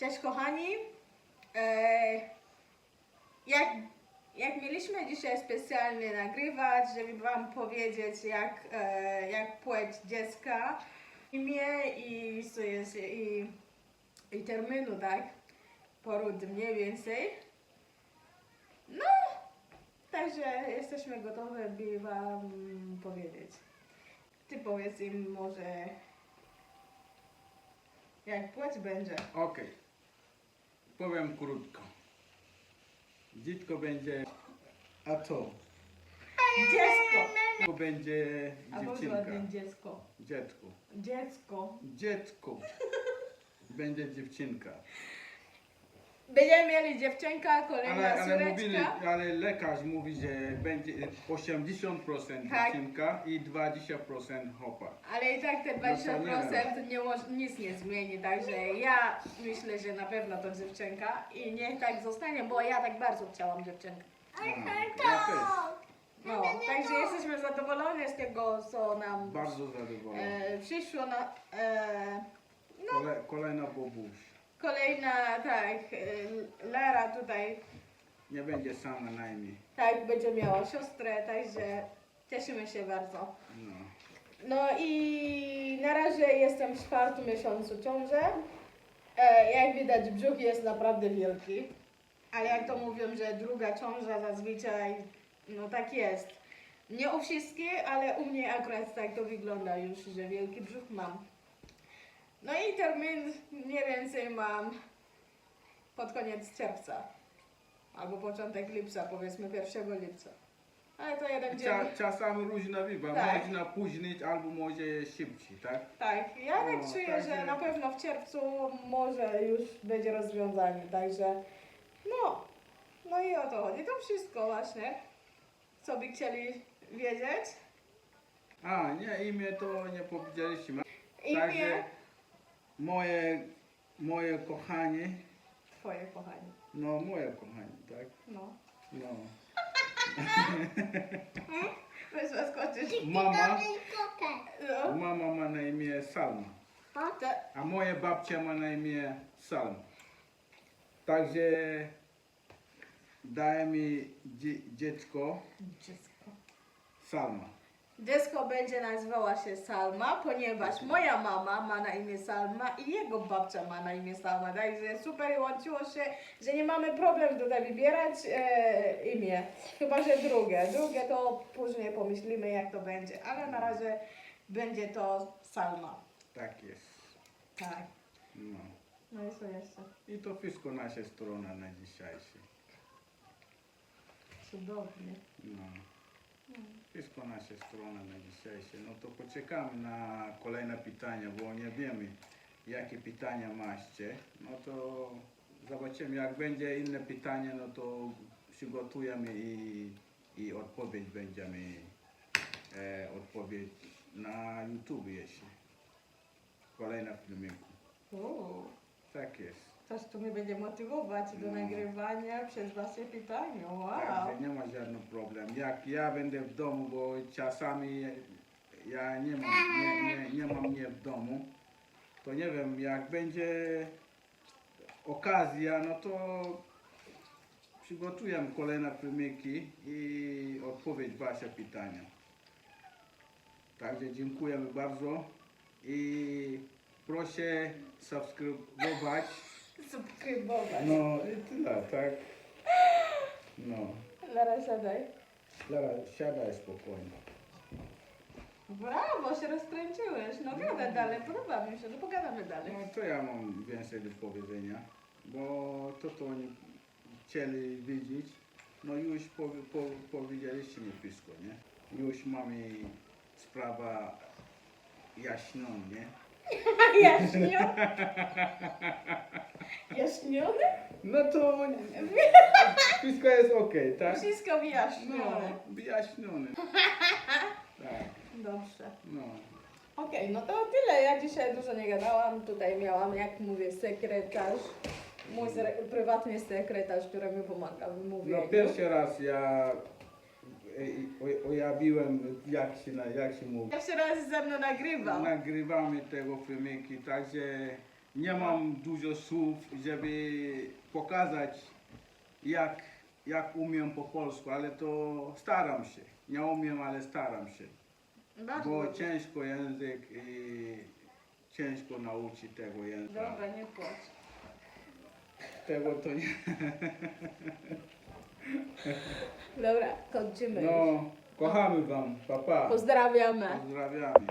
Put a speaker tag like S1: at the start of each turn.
S1: Cześć kochani. E, jak, jak mieliśmy dzisiaj specjalnie nagrywać, żeby wam powiedzieć jak, e, jak płeć dziecka, imię i co jest i, i terminu, tak? Poród mniej więcej. No, także jesteśmy gotowi, by wam powiedzieć. Ty powiedz im może jak płeć będzie.
S2: Okej. Powiem krótko. Dziecko będzie. A to?
S1: Dziecko!
S2: To będzie
S1: A powiedz
S2: dziewczynka.
S1: ładnie dziecko.
S2: Dziecko.
S1: Dziecko.
S2: Dziecko. Będzie dziewczynka.
S1: Będziemy mieli dziewczynka, kolejna
S2: Ale, ale, mówili,
S1: córeczka.
S2: ale lekarz mówi, że będzie 80%
S1: Tak.
S2: dziewczynka i 20% chłopak.
S1: Ale i tak te
S2: No to nie
S1: 20% nie moż, nic nie zmieni, także ja myślę, że na pewno to dziewczynka i niech tak zostanie, bo ja tak bardzo chciałam dziewczynkę.
S2: A, okej. Ja też.
S1: No, także jesteśmy zadowoleni z tego, co nam
S2: Bardzo zadowolony.
S1: e, przyszło na... E,
S2: Kole, kolejna bobuś.
S1: Kolejna, tak, Lara tutaj
S2: Nie będzie sama na imię.
S1: tak będzie miała siostrę, także cieszymy się bardzo.
S2: No.
S1: No i na razie jestem w czwartym miesiącu ciąży. E, jak widać brzuch jest naprawdę wielki. Ale jak to mówią, że druga ciąża zazwyczaj, no tak jest. Nie u wszystkich, ale u mnie akurat tak to wygląda już, że wielki brzuch mam. No i termin mniej więcej mam pod koniec czerwca. Albo początek lipca, powiedzmy 1 lipca. Ale to jeden dzień.
S2: Cza, czasami różna bywa.
S1: Tak.
S2: Można później albo może szybciej, tak?
S1: Tak, ja tak czuję,
S2: także-
S1: że na pewno w czerwcu może już będzie rozwiązanie, także no, no i o to chodzi. To wszystko właśnie, co by chcieli wiedzieć.
S2: A, nie, imię to nie powiedzieliśmy.
S1: Imię
S2: Także moje, moje kochanie,
S1: twoje, kochanie.
S2: no moje kochanie, tak?
S1: No.
S2: No.
S1: Weź zaskoczyć.
S2: Mama,
S1: No.
S2: mama ma na imię Salma, a moja babcia ma na imię Salma. Także daje mi dzie, dziecko
S1: dziecko.
S2: Salma.
S1: Dziecko będzie nazywała się Salma, ponieważ moja mama ma na imię Salma i jego babcia ma na imię Salma. Także super łączyło się, że nie mamy problem tutaj wybierać e, imię. Chyba, że drugie. Drugie to później pomyślimy jak to będzie, ale na razie będzie to Salma.
S2: Tak jest.
S1: Tak.
S2: No.
S1: No i co jeszcze?
S2: I to wszystko nasza strona na dzisiejszy.
S1: Cudownie.
S2: No. Wszystko nasza strona na dzisiejsze. No to poczekamy na kolejne pytania, bo nie wiemy jakie pytania macie. No to zobaczymy jak będzie inne pytanie, no to przygotujemy i, i odpowiedź będziemy e, odpowiedź na YouTube jeszcze. Kolejna filmiku. Tak jest.
S1: Coś tu mnie będzie motywować do
S2: No.
S1: nagrywania przez wasze pytania. Wow.
S2: Także nie ma żadnego problemu. Jak ja będę w domu, bo czasami ja nie mam, nie, nie, nie mam mnie w domu, to nie wiem, jak będzie okazja, no to przygotujemy kolejne filmiki i odpowiedź wasze pytania. Także dziękujemy bardzo i proszę subskrybować.
S1: Subskrybować.
S2: No i tyle, tak? No.
S1: Lara, siadaj.
S2: Lara, siadaj spokojnie.
S1: Brawo, się rozkręciłeś. No gadaj dalej, podoba mi się, no pogadamy dalej.
S2: No to ja mam więcej do powiedzenia, bo to, co oni chcieli wiedzieć, no już po, po, powiedzieliście mi wszystko, nie? Już mamy sprawa jaśną, nie?
S1: Jaśniony? Jaśniony?
S2: No to wszystko jest okej, tak?
S1: Wszystko
S2: No,
S1: wyjaśnione.
S2: wyjaśnione. Tak,
S1: Dobrze.
S2: no.
S1: Okej, no to tyle. Ja dzisiaj dużo nie gadałam. Tutaj miałam, jak mówię, sekretarz. Mój prywatny sekretarz, który mi pomaga w mówieniu.
S2: No pierwszy raz ja e, o- ojawiłem, jak się, na- jak się mówi.
S1: Pierwszy raz ze mną nagrywał.
S2: Nagrywamy tego filmiki, także nie mam dużo słów, żeby pokazać jak, jak umiem po polsku, ale to staram się. Nie umiem, ale staram się.
S1: Bardzo
S2: Bo
S1: dobrze.
S2: ciężko język i ciężko nauczyć tego języka.
S1: Dobra, nie płacz.
S2: Tego to nie.
S1: Dobra, kończymy. już.
S2: No, kochamy wam, papa.
S1: Pozdrawiamy.
S2: Pozdrawiamy.